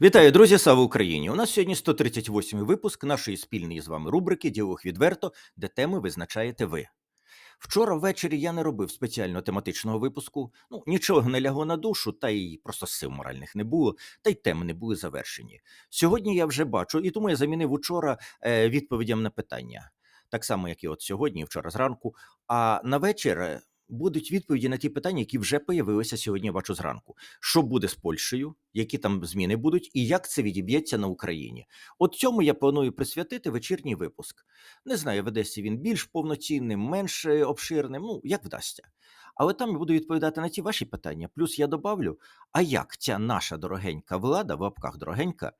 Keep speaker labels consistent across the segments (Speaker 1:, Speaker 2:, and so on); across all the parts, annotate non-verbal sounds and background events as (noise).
Speaker 1: Вітаю, друзі! Слава Україні! У нас сьогодні 138 випуск нашої спільної з вами рубрики Діалог відверто, де теми визначаєте ви. Вчора ввечері я не робив спеціально тематичного випуску. Ну нічого не лягло на душу, та й просто сил моральних не було, та й теми не були завершені. Сьогодні я вже бачу, і тому я замінив учора е, відповідям на питання, так само як і от сьогодні, вчора зранку. А на вечір е, будуть відповіді на ті питання, які вже появилися сьогодні. Я бачу зранку. Що буде з Польщею, які там зміни будуть, і як це відіб'ється на Україні? От цьому я планую присвятити вечірній випуск. Не знаю, в Одесі він більш повноцінним, менш е, обширним, ну як вдасться. Але там я буду відповідати на ті ваші питання. Плюс я добавлю: а як ця наша дорогенька влада, в лапках дорогенька,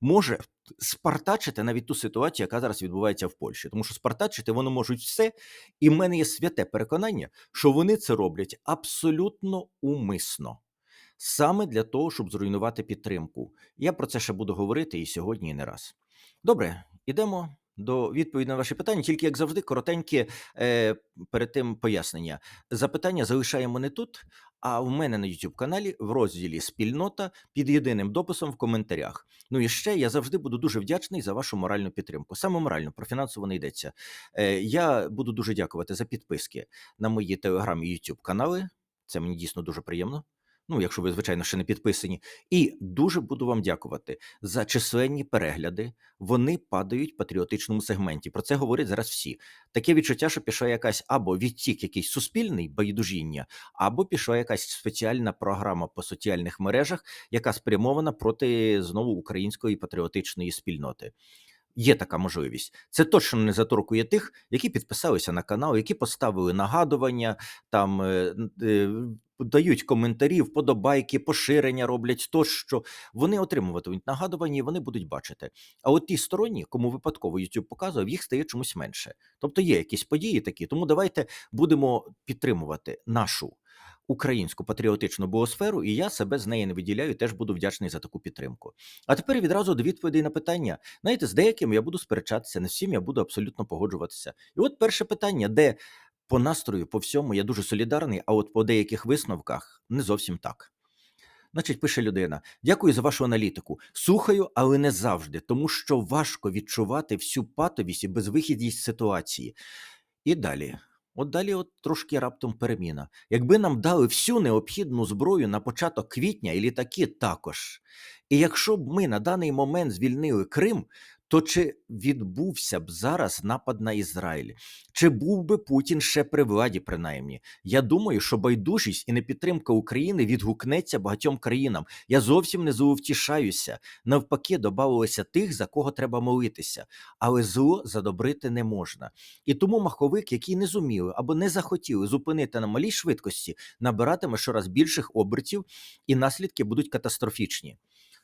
Speaker 1: може спартачити навіть ту ситуацію, яка зараз відбувається в Польщі, тому що спартачити вони можуть все, і в мене є святе переконання, що вони це роблять абсолютно умисно. Саме для того, щоб зруйнувати підтримку. Я про це ще буду говорити і сьогодні, і не раз. Добре, ідемо до відповіді на ваші питання, тільки як завжди, коротенькі е, перед тим пояснення. Запитання залишаємо не тут, а в мене на youtube каналі в розділі Спільнота під єдиним дописом в коментарях. Ну і ще я завжди буду дуже вдячний за вашу моральну підтримку. Саме морально про фінансово не йдеться. Е, Я буду дуже дякувати за підписки на мої телеграм і youtube канали. Це мені дійсно дуже приємно. Ну, якщо ви, звичайно, ще не підписані, і дуже буду вам дякувати за численні перегляди. Вони падають в патріотичному сегменті. Про це говорять зараз всі. Таке відчуття, що пішла якась або відтік, якийсь суспільний байдужіння, або пішла якась спеціальна програма по соціальних мережах, яка спрямована проти знову української патріотичної спільноти. Є така можливість. Це точно не заторкує тих, які підписалися на канал, які поставили нагадування, там е, е, дають коментарі, вподобайки, поширення роблять тощо. Вони отримуватимуть нагадування і вони будуть бачити. А от ті сторонні, кому випадково YouTube показував, їх стає чомусь менше. Тобто є якісь події такі. Тому давайте будемо підтримувати нашу українську патріотичну біосферу, і я себе з неї не виділяю. Теж буду вдячний за таку підтримку. А тепер відразу до відповідей на питання. Знаєте, з деякими я буду сперечатися, не всім я буду абсолютно погоджуватися. І от перше питання, де по настрою, по всьому я дуже солідарний, а от по деяких висновках не зовсім так. Значить, пише людина: дякую за вашу аналітику. Слухаю, але не завжди, тому що важко відчувати всю патовість і безвихідність ситуації. І далі. От далі, от трошки раптом переміна. Якби нам дали всю необхідну зброю на початок квітня і літаки також. І якщо б ми на даний момент звільнили Крим, то чи відбувся б зараз напад на Ізраїль? Чи був би Путін ще при владі, принаймні? Я думаю, що байдужість і непідтримка України відгукнеться багатьом країнам. Я зовсім не зловтішаюся. Навпаки, додавалося тих, за кого треба молитися, але зло задобрити не можна. І тому маховик, який не зуміли або не захотіли зупинити на малій швидкості, набиратиме щораз більших обертів, і наслідки будуть катастрофічні.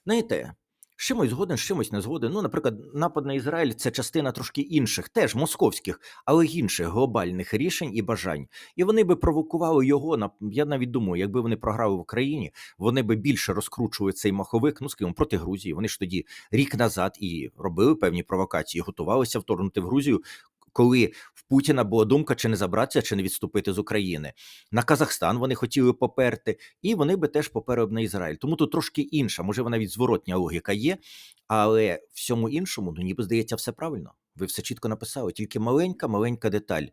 Speaker 1: Знаєте, з чимось згоден, з чимось не згоден. Ну, наприклад, напад на Ізраїль це частина трошки інших, теж московських, але інших глобальних рішень і бажань. І вони би провокували його на я навіть думаю, якби вони програли в Україні, вони би більше розкручували цей маховик, ну скажімо, проти Грузії. Вони ж тоді рік назад і робили певні провокації, готувалися вторгнути в Грузію, коли в Путіна була думка, чи не забратися, чи не відступити з України. На Казахстан вони хотіли поперти, і вони би теж поперли б на Ізраїль. Тому тут трошки інша, може, навіть зворотня логіка є, але всьому іншому, ну ніби здається, все правильно. Ви все чітко написали, тільки маленька, маленька деталь.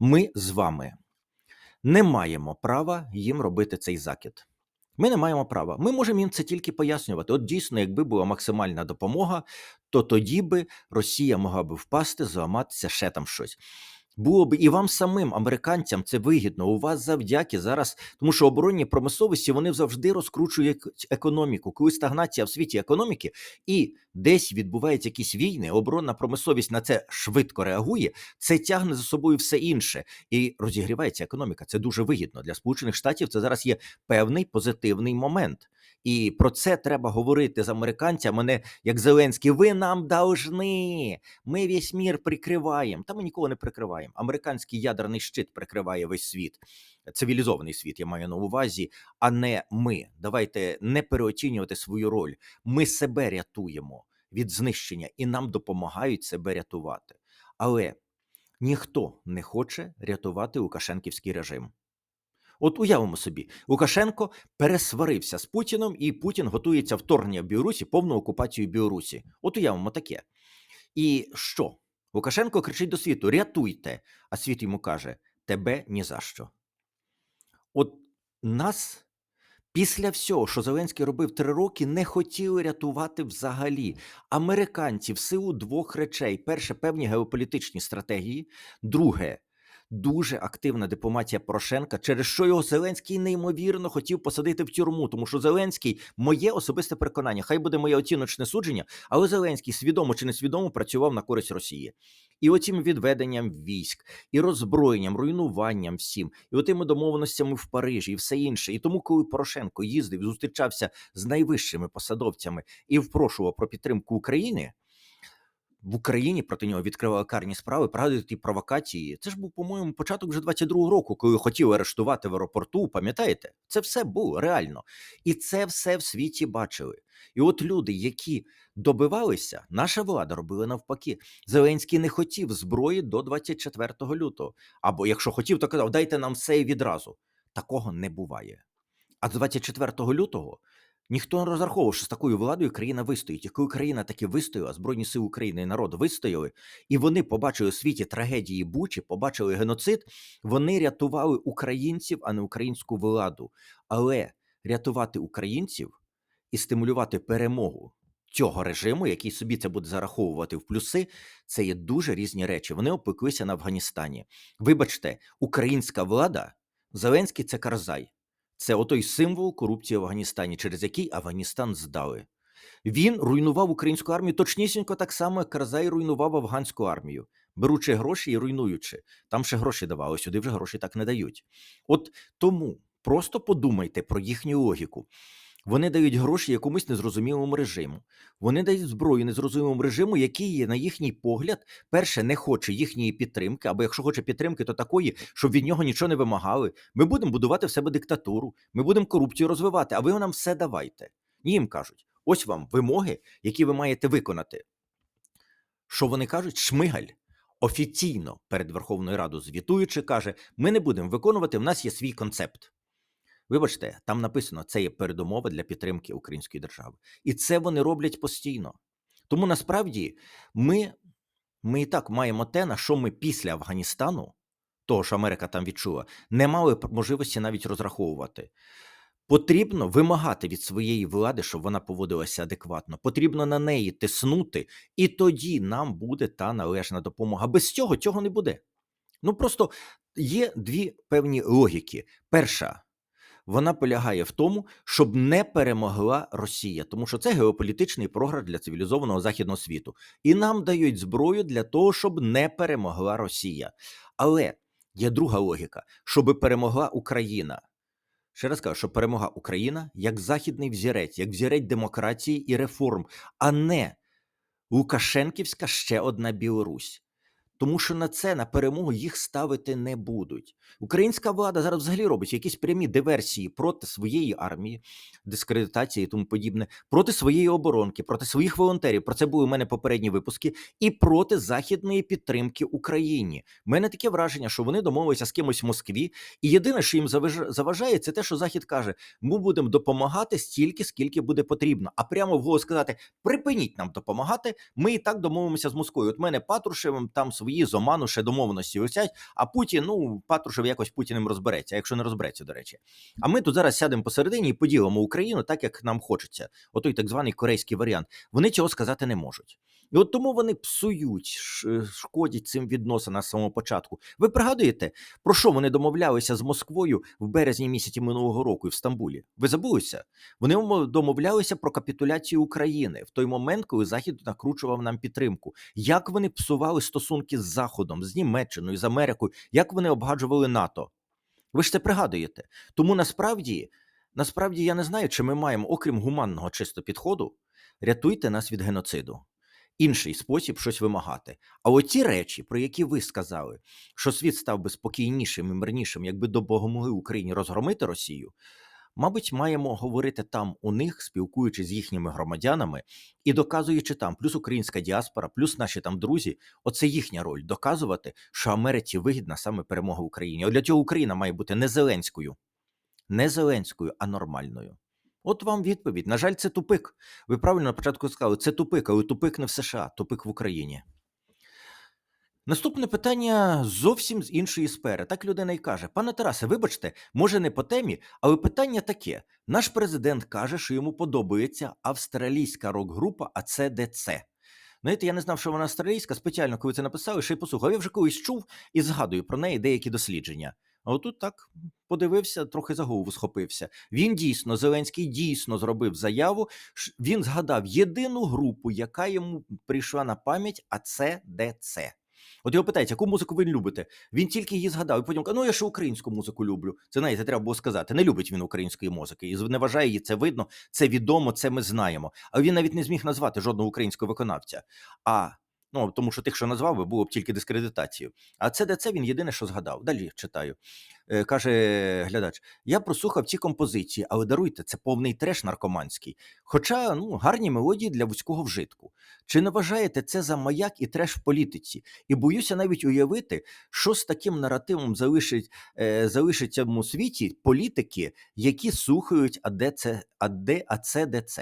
Speaker 1: Ми з вами не маємо права їм робити цей закид. Ми не маємо права. Ми можемо їм це тільки пояснювати. От дійсно, якби була максимальна допомога, то тоді би Росія могла би впасти, зламатися ще там щось. Було б і вам самим, американцям, це вигідно. У вас завдяки зараз, тому що оборонні промисловості вони завжди розкручують економіку. Коли стагнація в світі економіки і десь відбуваються якісь війни, оборонна промисловість на це швидко реагує. Це тягне за собою все інше і розігрівається економіка. Це дуже вигідно для Сполучених Штатів. Це зараз є певний позитивний момент. І про це треба говорити з американцями, не як Зеленський. Ви нам должны, ми весь мір прикриваємо. Та ми нікого не прикриваємо. Американський ядерний щит прикриває весь світ, цивілізований світ, я маю на увазі, а не ми. Давайте не переоцінювати свою роль. Ми себе рятуємо від знищення і нам допомагають себе рятувати. Але ніхто не хоче рятувати Лукашенківський режим. От уявимо собі, Лукашенко пересварився з Путіном, і Путін готується вторгнення в Білорусі, повну окупацію Білорусі. От уявимо таке. І що? Лукашенко кричить до світу: рятуйте! А світ йому каже: тебе ні за що. От нас після всього, що Зеленський робив три роки, не хотіли рятувати взагалі. Американці в силу двох речей: перше, певні геополітичні стратегії, друге. Дуже активна дипломатія Порошенка, через що його Зеленський неймовірно хотів посадити в тюрму, тому що Зеленський моє особисте переконання, хай буде моє оціночне судження, але Зеленський свідомо чи несвідомо працював на користь Росії. І оцім відведенням військ, і роззброєнням, руйнуванням всім, і отими домовленостями в Парижі, і все інше. І тому, коли Порошенко їздив, зустрічався з найвищими посадовцями і впрошував про підтримку України. В Україні проти нього відкривали карні справи, пригадують ті провокації. Це ж був, по-моєму, початок вже 22-го року, коли хотіли арештувати в аеропорту. Пам'ятаєте? Це все було реально. І це все в світі бачили. І от люди, які добивалися, наша влада робила навпаки. Зеленський не хотів зброї до 24 лютого. Або якщо хотів, то казав, дайте нам все і відразу. Такого не буває. А 24 лютого ніхто не розраховував, що з такою владою країна вистоїть. І коли країна таки вистояла, Збройні сили України і народ вистояли, і вони побачили у світі трагедії Бучі, побачили геноцид, вони рятували українців, а не українську владу. Але рятувати українців і стимулювати перемогу цього режиму, який собі це буде зараховувати в плюси, це є дуже різні речі. Вони опеклися на Афганістані. Вибачте, українська влада, Зеленський це Карзай. Це отой символ корупції в Афганістані, через який Афганістан здали. Він руйнував українську армію точнісінько так само, як Карзай руйнував афганську армію, беручи гроші і руйнуючи. Там ще гроші давали, сюди вже гроші так не дають. От тому просто подумайте про їхню логіку. Вони дають гроші якомусь незрозумілому режиму. Вони дають зброю незрозумілому режиму, який є, на їхній погляд, перше, не хоче їхньої підтримки, або якщо хоче підтримки, то такої, щоб від нього нічого не вимагали. Ми будемо будувати в себе диктатуру, ми будемо корупцію розвивати, а ви нам все давайте. Ні, їм кажуть: ось вам вимоги, які ви маєте виконати. Що вони кажуть? Шмигаль офіційно перед Верховною Радою звітуючи, каже: ми не будемо виконувати, в нас є свій концепт. Вибачте, там написано, це є передумова для підтримки української держави. І це вони роблять постійно. Тому насправді ми, ми і так маємо те, на що ми після Афганістану, того, що Америка там відчула, не мали можливості навіть розраховувати. Потрібно вимагати від своєї влади, щоб вона поводилася адекватно. Потрібно на неї тиснути, і тоді нам буде та належна допомога. Без цього цього не буде. Ну просто є дві певні логіки. Перша вона полягає в тому, щоб не перемогла Росія, тому що це геополітичний програш для цивілізованого західного світу, і нам дають зброю для того, щоб не перемогла Росія. Але є друга логіка: щоб перемогла Україна. Ще раз кажу, що перемога Україна як західний взірець, як взірець демократії і реформ, а не Лукашенківська ще одна Білорусь. Тому що на це на перемогу їх ставити не будуть. Українська влада зараз взагалі робить якісь прямі диверсії проти своєї армії, дискредитації і тому подібне, проти своєї оборонки, проти своїх волонтерів. Про це були у мене попередні випуски, і проти західної підтримки Україні. У мене таке враження, що вони домовилися з кимось в Москві, і єдине, що їм заваж- заважає, це те, що Захід каже: ми будемо допомагати стільки, скільки буде потрібно. А прямо вголос сказати: припиніть нам допомагати. Ми і так домовимося з Москвою. От мене Патрушевим там свої з Оману ще домовленості висять, а Путін, ну Патрушев якось Путіним розбереться, якщо не розбереться, до речі. А ми тут зараз сядемо посередині і поділимо Україну так, як нам хочеться. Отой так званий корейський варіант. Вони цього сказати не можуть. І от тому вони псують, шкодять цим відносинам з самого початку. Ви пригадуєте, про що вони домовлялися з Москвою в березні місяці минулого року і в Стамбулі? Ви забулися? Вони домовлялися про капітуляцію України в той момент, коли Захід накручував нам підтримку. Як вони псували стосунки з Заходом, з Німеччиною, з Америкою, як вони обгаджували НАТО? Ви ж це пригадуєте. Тому насправді, насправді я не знаю, чи ми маємо, окрім гуманного чисто підходу, рятуйте нас від геноциду. Інший спосіб щось вимагати. А оті речі, про які ви сказали, що світ став би спокійнішим і мирнішим, якби допомогли Україні розгромити Росію, мабуть, маємо говорити там у них, спілкуючись з їхніми громадянами і доказуючи там, плюс українська діаспора, плюс наші там друзі, оце їхня роль доказувати, що Америці вигідна саме перемога Україні. От для цього Україна має бути не Зеленською, не Зеленською, а нормальною. От вам відповідь. На жаль, це тупик. Ви правильно на початку сказали, це тупик, але тупик не в США, тупик в Україні. Наступне питання зовсім з іншої сфери. Так людина й каже: пане Тарасе, вибачте, може не по темі, але питання таке: наш президент каже, що йому подобається австралійська рок-група АЦДЦ. Знаєте, я не знав, що вона австралійська. Спеціально, коли це написали, ще й послухав. Я вже колись чув і згадую про неї деякі дослідження. А отут так подивився, трохи за голову схопився. Він дійсно, Зеленський дійсно зробив заяву. Він згадав єдину групу, яка йому прийшла на пам'ять, а це ДЦ. От його питають, яку музику ви любите? Він тільки її згадав, і потім каже, ну я ще українську музику люблю. Це знаєте, треба було сказати. Не любить він української музики і не вважає її. Це видно, це відомо, це ми знаємо. А він навіть не зміг назвати жодного українського виконавця. А ну тому, що тих, що назвав, би, було б тільки дискредитацією. А це ДЦ він єдине, що згадав. Далі читаю. Е, каже глядач: я прослухав ці композиції, але даруйте, це повний треш наркоманський. Хоча ну гарні мелодії для вузького вжитку. Чи не вважаєте це за маяк і треш в політиці? І боюся навіть уявити, що з таким наративом залишить, е, залишиться в світі політики, які слухають АДЦ, АД, АЦДЦ.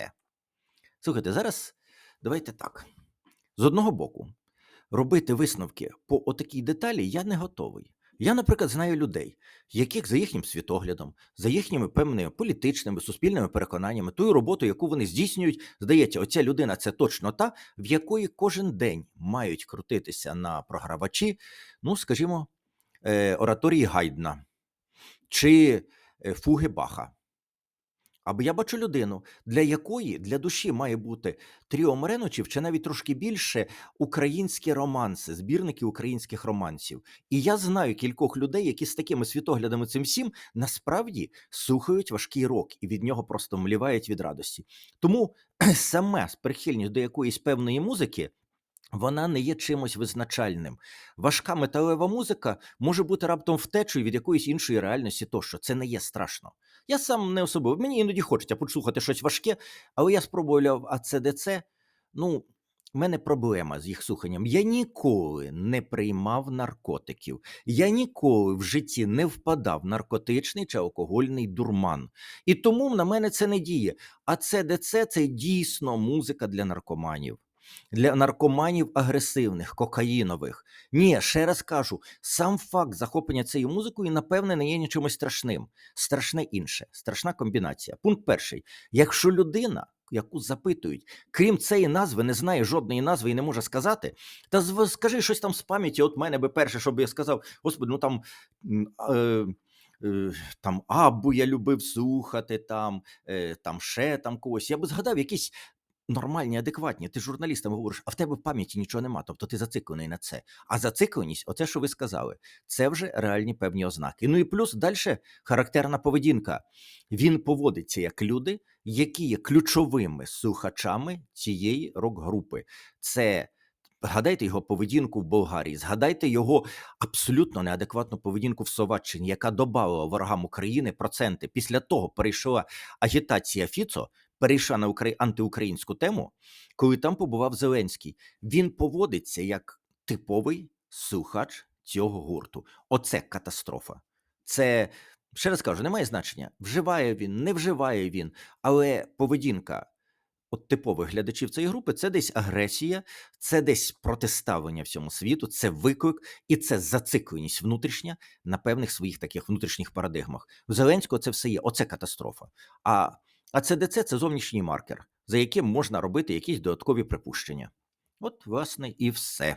Speaker 1: Слухайте, зараз давайте так. З одного боку, робити висновки по отакій деталі я не готовий. Я, наприклад, знаю людей, яких за їхнім світоглядом, за їхніми певними політичними, суспільними переконаннями, тою роботу, яку вони здійснюють, здається, оця людина це точно та, в якої кожен день мають крутитися на програвачі, ну, скажімо, е, ораторії Гайдна чи е, фуги Баха. Або я бачу людину, для якої для душі має бути тріо Мореночів чи навіть трошки більше українські романси, збірники українських романсів. І я знаю кількох людей, які з такими світоглядами цим всім насправді слухають важкий рок і від нього просто млівають від радості. Тому (clears throat) саме прихильність до якоїсь певної музики. Вона не є чимось визначальним. Важка металева музика може бути раптом втечею від якоїсь іншої реальності, тощо це не є страшно. Я сам не особливо. Мені іноді хочеться послухати щось важке, але я спробував АЦДЦ. Ну, в мене проблема з їх слуханням. Я ніколи не приймав наркотиків. Я ніколи в житті не впадав в наркотичний чи алкогольний дурман. І тому на мене це не діє. А ЦДЦ це дійсно музика для наркоманів. Для наркоманів агресивних, кокаїнових. Ні, ще раз кажу, сам факт захоплення цією музикою, напевне, не є нічимось страшним. Страшне інше, страшна комбінація. Пункт перший: якщо людина, яку запитують, крім цієї назви, не знає жодної назви і не може сказати, та скажи щось там з пам'яті. От мене би перше, щоб я сказав, господи, ну там. Е, е, там Абу я любив слухати, там, е, там ще там когось. Я би згадав якісь нормальні, адекватні. Ти журналістам говориш, а в тебе в пам'яті нічого нема. Тобто ти зациклений на це. А зацикленість, оце, що ви сказали, це вже реальні певні ознаки. Ну і плюс далі характерна поведінка. Він поводиться як люди, які є ключовими слухачами цієї рок-групи. Це. Згадайте його поведінку в Болгарії, згадайте його абсолютно неадекватну поведінку в Словаччині, яка додавала ворогам України проценти. Після того перейшла агітація Фіцо, перейшла на укра... антиукраїнську тему, коли там побував Зеленський. Він поводиться як типовий слухач цього гурту. Оце катастрофа. Це ще раз кажу, немає значення. Вживає він, не вживає він, але поведінка. От типових глядачів цієї групи це десь агресія, це десь протиставлення всьому світу, це виклик і це зацикленість внутрішня на певних своїх таких внутрішніх парадигмах. В Зеленського це все є. Оце катастрофа. А, а ЦДЦ це зовнішній маркер, за яким можна робити якісь додаткові припущення. От, власне, і все.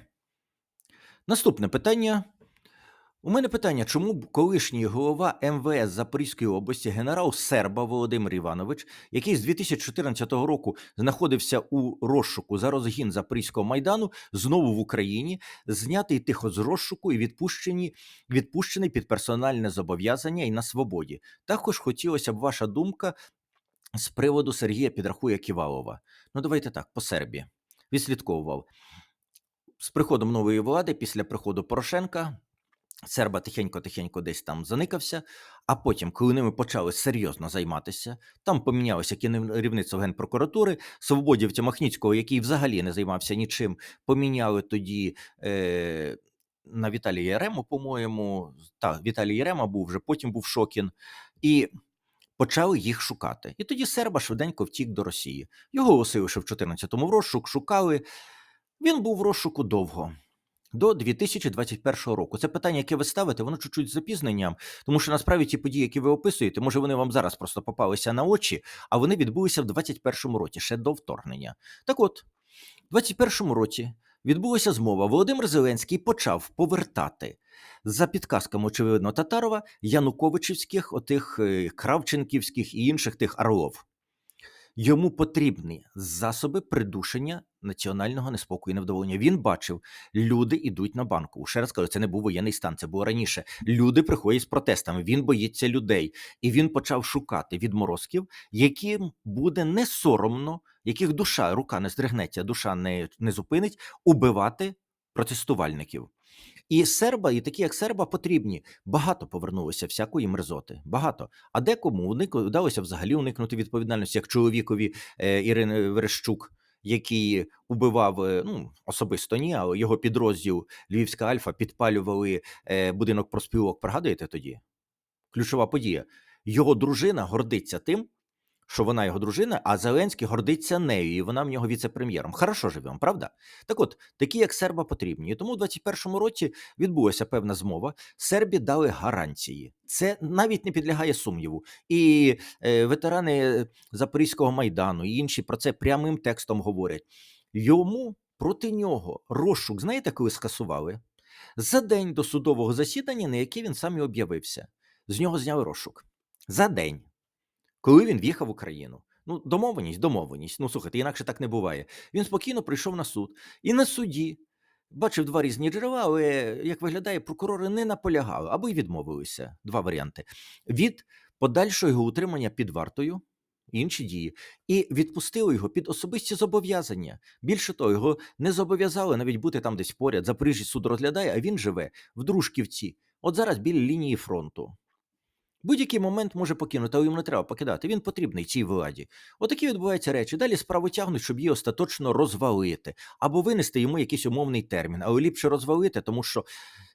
Speaker 1: Наступне питання. У мене питання, чому колишній голова МВС Запорізької області генерал Серба Володимир Іванович, який з 2014 року знаходився у розшуку за розгін Запорізького майдану, знову в Україні, знятий тихо з розшуку і відпущений, відпущений під персональне зобов'язання і на свободі. Також хотілося б ваша думка з приводу Сергія Підрахуя Ківалова. Ну, давайте так, по Сербії. Відслідковував. З приходом нової влади, після приходу Порошенка, Серба тихенько-тихенько десь там заникався, а потім, коли ними почали серйозно займатися, там помінялося керівництво Генпрокуратури, свободівця Махніцького, який взагалі не займався нічим, поміняли тоді е, на Віталія Єрему, по-моєму. Так, Віталій Єрема був вже, потім був Шокін. І почали їх шукати. І тоді Серба швиденько втік до Росії. Його оголосили, в 14-му в розшук, шукали. Він був в розшуку довго. До 2021 року. Це питання, яке ви ставите, воно чуть-чуть запізненням, тому що насправді ті події, які ви описуєте, може вони вам зараз просто попалися на очі, а вони відбулися в 2021 році, ще до вторгнення. Так от, в 2021 році відбулася змова. Володимир Зеленський почав повертати за підказками, очевидно, Татарова Януковичівських, отих е, Кравченківських і інших тих орлов. Йому потрібні засоби придушення національного неспокою і невдоволення. Він бачив, люди йдуть на банку. Ще раз кажу, це не був воєнний стан, це було раніше. Люди приходять з протестами. Він боїться людей, і він почав шукати відморозків, яким буде не соромно, яких душа, рука не здригнеться, душа не, не зупинить, убивати протестувальників. І серба, і такі, як серба, потрібні. Багато повернулося всякої мерзоти. Багато. А декому вдалося взагалі уникнути відповідальності, як чоловікові е, Ірини Верещук, який убивав е, ну, особисто ні, а його підрозділ Львівська Альфа підпалювали е, будинок проспілок. Пригадуєте тоді? Ключова подія. Його дружина гордиться тим, що вона його дружина, а Зеленський гордиться нею, і вона в нього віце-прем'єром. Хорошо живемо, правда? Так от, такі як серба потрібні. І тому в 21-му році відбулася певна змова. Сербі дали гарантії. Це навіть не підлягає сумніву. І е, ветерани Запорізького майдану і інші про це прямим текстом говорять. Йому проти нього розшук, знаєте, коли скасували? За день до судового засідання, на яке він сам і об'явився. З нього зняли розшук. За день коли він в'їхав в Україну. Ну, домовленість, домовленість. Ну, слухайте, інакше так не буває. Він спокійно прийшов на суд. І на суді бачив два різні джерела, але, як виглядає, прокурори не наполягали або й відмовилися. Два варіанти: від подальшого його утримання під вартою. Інші дії, і відпустили його під особисті зобов'язання. Більше того, його не зобов'язали навіть бути там десь поряд. Запоріжжя суд розглядає, а він живе в Дружківці. От зараз біля лінії фронту. Будь-який момент може покинути, але йому не треба покидати. Він потрібний цій владі. Отакі відбуваються речі. Далі справу тягнуть, щоб її остаточно розвалити або винести йому якийсь умовний термін, але ліпше розвалити, тому що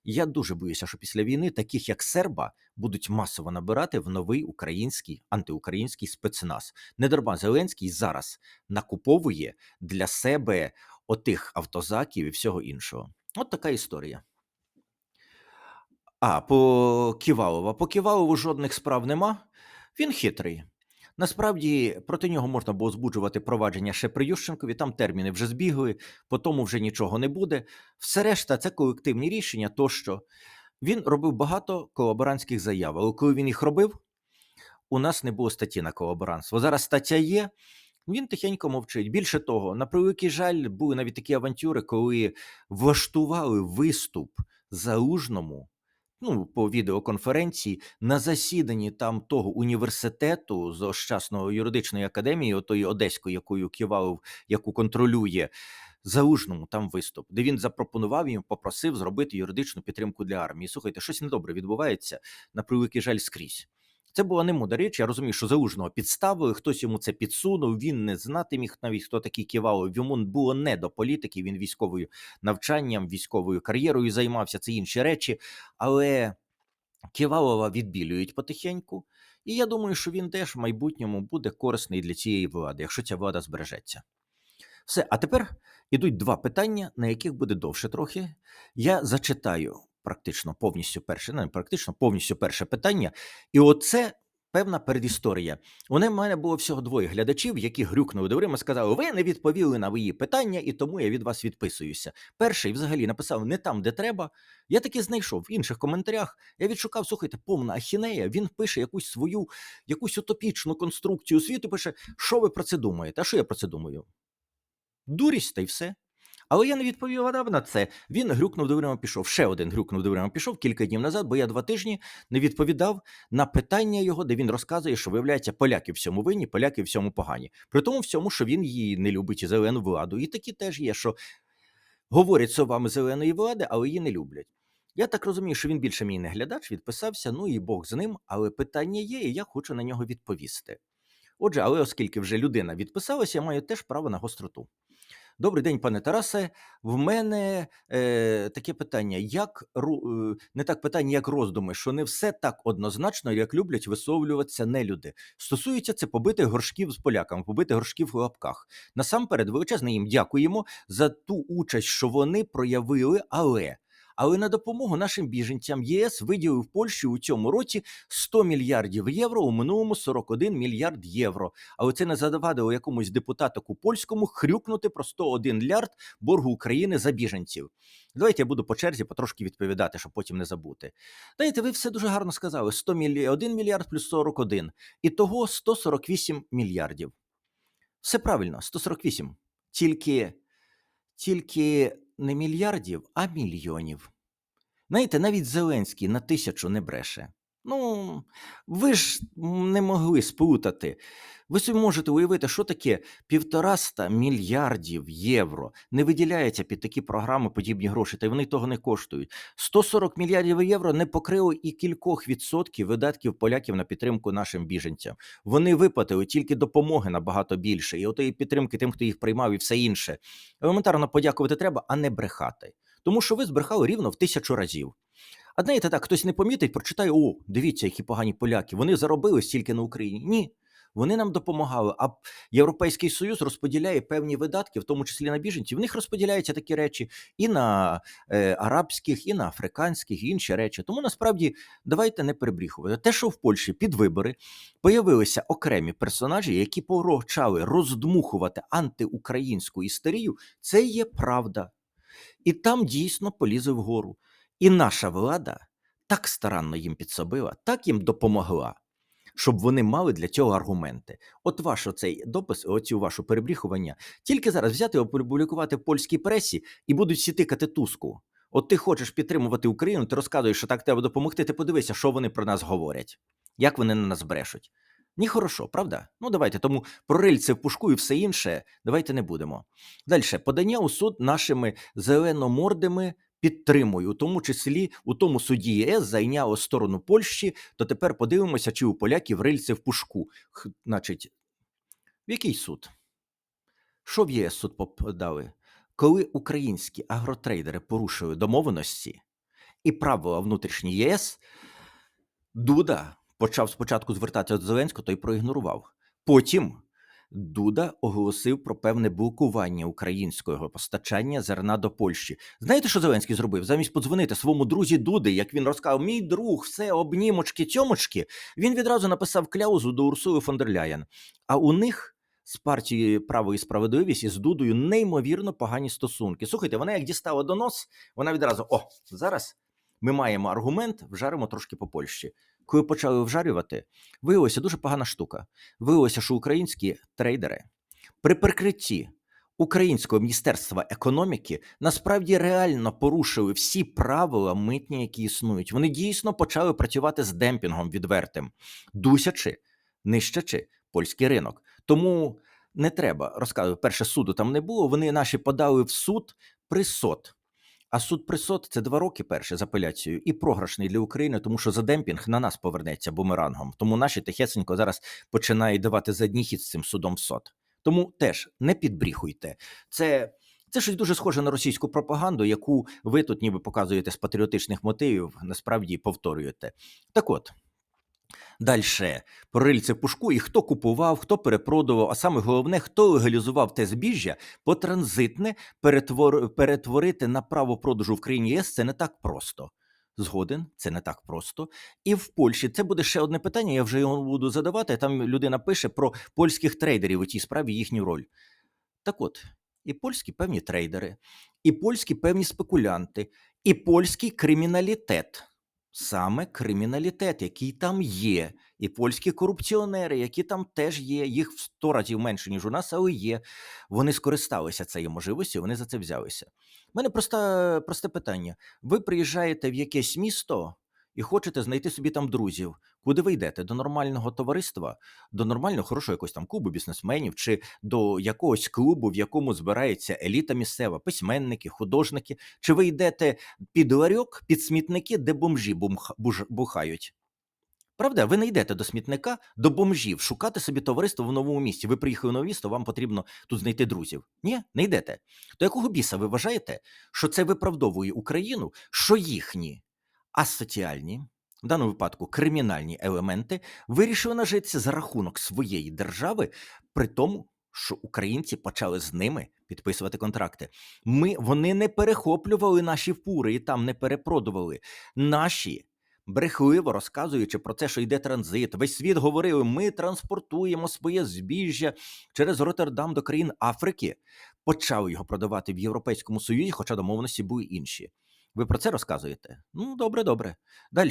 Speaker 1: я дуже боюся, що після війни таких як серба будуть масово набирати в новий український антиукраїнський спецназ. Недарма Зеленський зараз накуповує для себе отих автозаків і всього іншого. От така історія. А, по Ківалова. По Ківалову жодних справ нема. Він хитрий. Насправді проти нього можна було збуджувати провадження ще при Ющенкові, там терміни вже збігли, по тому вже нічого не буде. Все решта це колективні рішення, тощо він робив багато колаборантських заяв, але коли він їх робив, у нас не було статті на колаборантство. Зараз стаття є, він тихенько мовчить. Більше того, на превеликий жаль, були навіть такі авантюри, коли влаштували виступ залужному ну, по відеоконференції на засіданні там того університету з Ощасного юридичної академії, отої Одеської, якою кивав, яку контролює. Залужному там виступ, де він запропонував їм, попросив зробити юридичну підтримку для армії. Слухайте, щось недобре відбувається на превеликий жаль скрізь. Це була не мудра річ. Я розумію, що залужного підставили, хтось йому це підсунув. Він не знати міг навіть хто такий Ківалов. Йому було не до політики. Він військовою навчанням, військовою кар'єрою займався. Це інші речі, але Ківалова відбілюють потихеньку. І я думаю, що він теж в майбутньому буде корисний для цієї влади, якщо ця влада збережеться. Все, а тепер ідуть два питання, на яких буде довше трохи. Я зачитаю практично повністю перше, не практично повністю перше питання. І оце певна передісторія. У мене було всього двоє глядачів, які грюкнули дверима, сказали: ви не відповіли на мої питання, і тому я від вас відписуюся. Перший взагалі написав не там, де треба. Я таки знайшов в інших коментарях. Я відшукав, слухайте, повна ахінея. Він пише якусь свою, якусь утопічну конструкцію світу. Пише, що ви про це думаєте? А що я про це думаю? Дурість та й все. Але я не відповідав на це. Він грюкнув дверима, пішов. Ще один грюкнув дверима, пішов кілька днів назад, бо я два тижні не відповідав на питання його, де він розказує, що виявляється, поляки всьому винні, поляки всьому погані. При тому всьому, що він її не любить і зелену владу. І такі теж є, що говорять словами зеленої влади, але її не люблять. Я так розумію, що він більше мій не глядач, відписався, ну і Бог з ним, але питання є, і я хочу на нього відповісти. Отже, але оскільки вже людина відписалася, я маю теж право на гостроту. Добрий день, пане Тарасе. В мене е, таке питання: як е, не так питання, як роздуми, що не все так однозначно, як люблять висловлюватися нелюди. Стосується це побити горшків з поляками, побити горшків в лапках. Насамперед, величезне їм дякуємо за ту участь, що вони проявили, але. Але на допомогу нашим біженцям ЄС виділив Польщі у цьому році 100 мільярдів євро, у минулому 41 мільярд євро. Але це не завадило якомусь депутатику польському хрюкнути про 101 мільярд боргу України за біженців. Давайте я буду по черзі потрошки відповідати, щоб потім не забути. Знаєте, ви все дуже гарно сказали: 100 мілі... 1 мільярд плюс 41. І того 148 мільярдів. Все правильно, 148. Тільки, тільки не мільярдів, а мільйонів. Знаєте, навіть Зеленський на тисячу не бреше. Ну, ви ж не могли сплутати. Ви собі можете уявити, що таке півтораста мільярдів євро не виділяється під такі програми подібні гроші, та й вони того не коштують. 140 мільярдів євро не покрило і кількох відсотків видатків поляків на підтримку нашим біженцям. Вони виплатили тільки допомоги набагато більше, і отої підтримки тим, хто їх приймав, і все інше. Елементарно подякувати треба, а не брехати. Тому що ви збрехали рівно в тисячу разів. А знаєте, так, хтось не помітить, прочитає: о, дивіться, які погані поляки. Вони заробили стільки на Україні. Ні. Вони нам допомагали. А Європейський Союз розподіляє певні видатки, в тому числі на біженців. В них розподіляються такі речі і на е, арабських, і на африканських, і інші речі. Тому насправді давайте не перебріхувати. Те, що в Польщі під вибори появилися окремі персонажі, які почали роздмухувати антиукраїнську істерію, це є правда. І там дійсно полізе вгору. І наша влада так старанно їм підсобила, так їм допомогла, щоб вони мали для цього аргументи. От ваш оцей допис, оцю вашу перебріхування, тільки зараз взяти опублікувати в польській пресі і будуть всі тикати туску. От ти хочеш підтримувати Україну, ти розказуєш, що так треба допомогти. Ти подивися, що вони про нас говорять, як вони на нас брешуть. Ні, хорошо, правда? Ну давайте. Тому про рильце в пушку і все інше давайте не будемо. Далі подання у суд нашими зеленомордими підтримую, у тому числі у тому суді ЄС зайняло сторону Польщі. То тепер подивимося, чи у поляків рильце в пушку. Х, значить, в який суд? Що в ЄС суд подали? Коли українські агротрейдери порушили домовленості і правила внутрішньої ЄС, Дуда почав спочатку звертатися до Зеленського, той проігнорував. Потім Дуда оголосив про певне блокування українського постачання зерна до Польщі. Знаєте, що Зеленський зробив? Замість подзвонити своєму друзі Дуди, як він розказав, мій друг, все обнімочки, цьомочки. Він відразу написав кляузу до Урсули фон дер Ляєн. А у них з партії право і справедливість із Дудою неймовірно погані стосунки. Слухайте, вона як дістала до нос, вона відразу: о, зараз ми маємо аргумент, вжаримо трошки по Польщі. Коли почали вжарювати, виявилася дуже погана штука. Виявилося, що українські трейдери при прикритті Українського міністерства економіки насправді реально порушили всі правила митні, які існують. Вони дійсно почали працювати з демпінгом відвертим, дусячи, нищачи польський ринок. Тому не треба розказувати, перше суду там не було. Вони наші подали в суд при СОТ. А суд присот це два роки перше з апеляцією і програшний для України, тому що за демпінг на нас повернеться бумерангом. Тому наші тихесенько зараз починають давати задній хід з цим судом в сот. Тому теж не підбріхуйте. Це. Це щось дуже схоже на російську пропаганду, яку ви тут ніби показуєте з патріотичних мотивів, насправді повторюєте. Так от. Далі про рильце пушку і хто купував, хто перепродував, а саме головне, хто легалізував те збіжжя, по транзитне перетвор... перетворити на право продажу в країні ЄС це не так просто. Згоден, це не так просто. І в Польщі це буде ще одне питання. Я вже його буду задавати. Там людина пише про польських трейдерів у цій справі їхню роль. Так от, і польські певні трейдери, і польські певні спекулянти, і польський криміналітет саме криміналітет, який там є, і польські корупціонери, які там теж є, їх в сто разів менше, ніж у нас, але є. Вони скористалися цією можливістю, вони за це взялися. У мене просто, просте питання: ви приїжджаєте в якесь місто і хочете знайти собі там друзів. Куди ви йдете? До нормального товариства, до нормального хорошого якогось там клубу бізнесменів, чи до якогось клубу, в якому збирається еліта місцева, письменники, художники, чи ви йдете під ларьок, під смітники, де бомжі бухають? Правда, ви не йдете до смітника, до бомжів, шукати собі товариство в новому місті. Ви приїхали в нове місто, вам потрібно тут знайти друзів. Ні, не йдете. То якого біса ви вважаєте, що це виправдовує Україну, що їхні асоціальні, в даному випадку кримінальні елементи, вирішили нажитися за рахунок своєї держави, при тому, що українці почали з ними підписувати контракти. Ми вони не перехоплювали наші фури і там не перепродували. Наші брехливо розказуючи про те, що йде транзит. Весь світ говорив: ми транспортуємо своє збіжжя через Роттердам до країн Африки. Почали його продавати в Європейському Союзі, хоча домовленості були інші. Ви про це розказуєте? Ну, добре, добре. Далі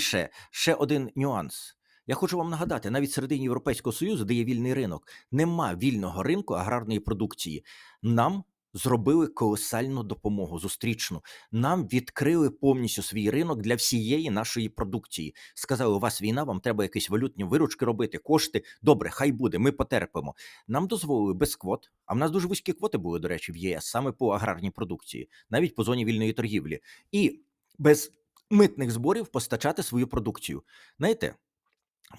Speaker 1: ще один нюанс. Я хочу вам нагадати, навіть середині Європейського Союзу, де є вільний ринок, нема вільного ринку аграрної продукції. Нам зробили колосальну допомогу зустрічну. Нам відкрили повністю свій ринок для всієї нашої продукції. Сказали, у вас війна, вам треба якісь валютні виручки робити, кошти. Добре, хай буде, ми потерпимо. Нам дозволили без квот. А в нас дуже вузькі квоти були, до речі, в ЄС саме по аграрній продукції, навіть по зоні вільної торгівлі, і без митних зборів постачати свою продукцію. Знаєте,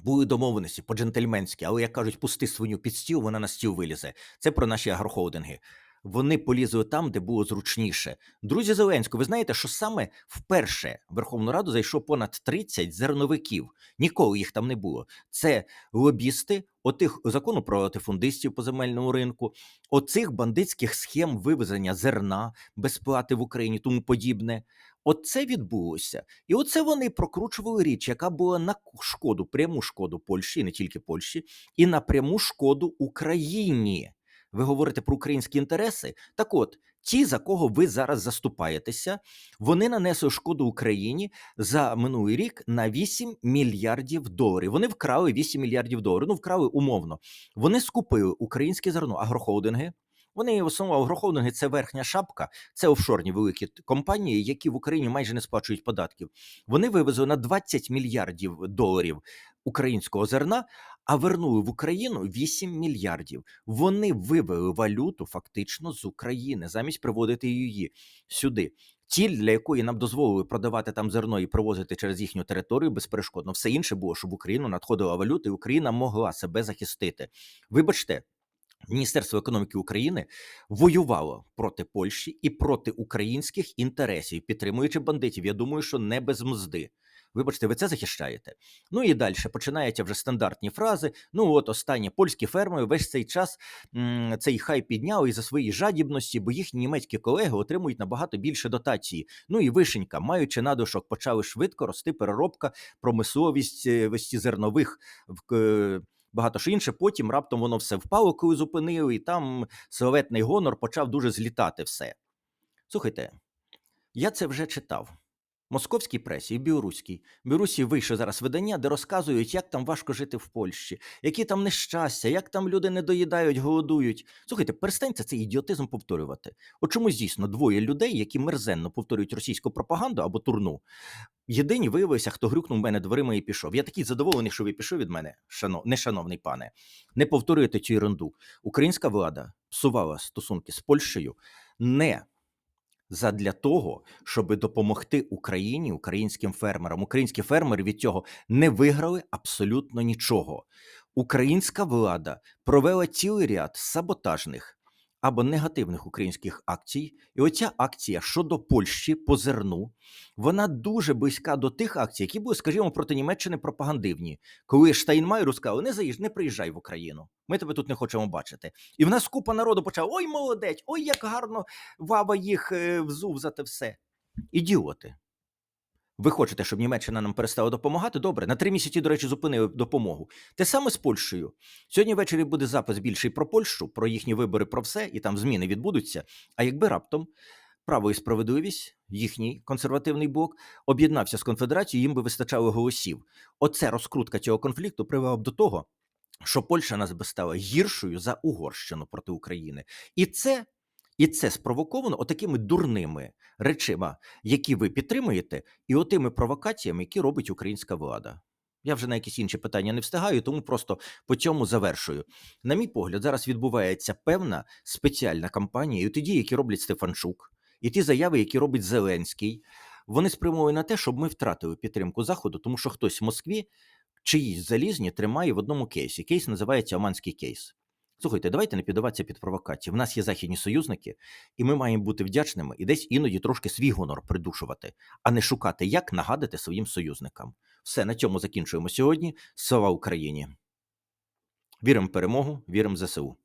Speaker 1: були домовленості по-джентльменськи, але як кажуть, пусти свиню під стіл, вона на стіл вилізе. Це про наші агрохолдинги. Вони полізли там, де було зручніше. Друзі Зеленського, ви знаєте, що саме вперше в Верховну Раду зайшло понад 30 зерновиків. Ніколи їх там не було. Це лобісти отих закону про латифундистів по земельному ринку, оцих бандитських схем вивезення зерна, безплати в Україні, тому подібне. Оце відбулося, і оце вони прокручували річ, яка була на шкоду, пряму шкоду Польщі, і не тільки Польщі, і на пряму шкоду Україні. Ви говорите про українські інтереси. Так, от ті, за кого ви зараз заступаєтеся, вони нанесли шкоду Україні за минулий рік на 8 мільярдів доларів. Вони вкрали 8 мільярдів доларів. Ну вкрали умовно. Вони скупили українське зерно, агрохолдинги. Вони в основному агрохолдинги – це верхня шапка, це офшорні великі компанії, які в Україні майже не сплачують податків. Вони вивезли на 20 мільярдів доларів українського зерна, а вернули в Україну 8 мільярдів. Вони вивели валюту фактично з України замість приводити її сюди. Тіль, для якої нам дозволили продавати там зерно і провозити через їхню територію безперешкодно. Все інше було, щоб в Україну надходила валюта, і Україна могла себе захистити. Вибачте. Міністерство економіки України воювало проти Польщі і проти українських інтересів, підтримуючи бандитів. Я думаю, що не без мзди. Вибачте, ви це захищаєте. Ну і далі починаються вже стандартні фрази. Ну от останні польські фермери весь цей час цей хай підняли із за свої жадібності, бо їхні німецькі колеги отримують набагато більше дотації. Ну і вишенька, маючи надушок, почали швидко рости переробка, промисловість е, зернових в. Багато що інше, потім раптом воно все впало, коли зупинили, і там славетний гонор почав дуже злітати все. Слухайте, я це вже читав московській пресі і білоруській. Білорусі вийшло зараз видання, де розказують, як там важко жити в Польщі, які там нещастя, як там люди не доїдають, голодують. Слухайте, перестаньте цей ідіотизм повторювати. От чомусь дійсно двоє людей, які мерзенно повторюють російську пропаганду або турну. Єдині виявилися, хто грюкнув мене дверима і пішов. Я такий задоволений, що ви пішов від мене, шано, нешановний пане. Не повторюйте цю ерунду. Українська влада псувала стосунки з Польщею не задля того, щоб допомогти Україні, українським фермерам. Українські фермери від цього не виграли абсолютно нічого. Українська влада провела цілий ряд саботажних або негативних українських акцій. І оця акція щодо Польщі по зерну, вона дуже близька до тих акцій, які були, скажімо, проти Німеччини пропагандивні, коли Штайнмайеру сказали, не заїж, не приїжджай в Україну. Ми тебе тут не хочемо бачити. І в нас купа народу почала: ой, молодець, ой, як гарно Вава їх е, взув за те все. Ідіоти. Ви хочете, щоб Німеччина нам перестала допомагати? Добре, на три місяці, до речі, зупинили допомогу. Те саме з Польщею. Сьогодні ввечері буде запис більший про Польщу, про їхні вибори, про все, і там зміни відбудуться. А якби раптом право і справедливість, їхній консервативний блок, об'єднався з конфедерацією, їм би вистачало голосів. Оце розкрутка цього конфлікту привела б до того, що Польща нас би стала гіршою за Угорщину проти України. І це і це спровоковано отакими дурними речима, які ви підтримуєте, і отими провокаціями, які робить українська влада. Я вже на якісь інші питання не встигаю, тому просто по цьому завершую. На мій погляд, зараз відбувається певна спеціальна кампанія, і ті дії, які роблять Стефанчук, і ті заяви, які робить Зеленський, вони спрямовані на те, щоб ми втратили підтримку Заходу, тому що хтось в Москві чиїсь залізні тримає в одному кейсі. Кейс називається Оманський кейс. Слухайте, давайте не піддаватися під провокації. В нас є західні союзники, і ми маємо бути вдячними і десь іноді трошки свій гонор придушувати, а не шукати, як нагадати своїм союзникам. Все на цьому закінчуємо сьогодні. Слава Україні! Віримо в перемогу, віримо в ЗСУ.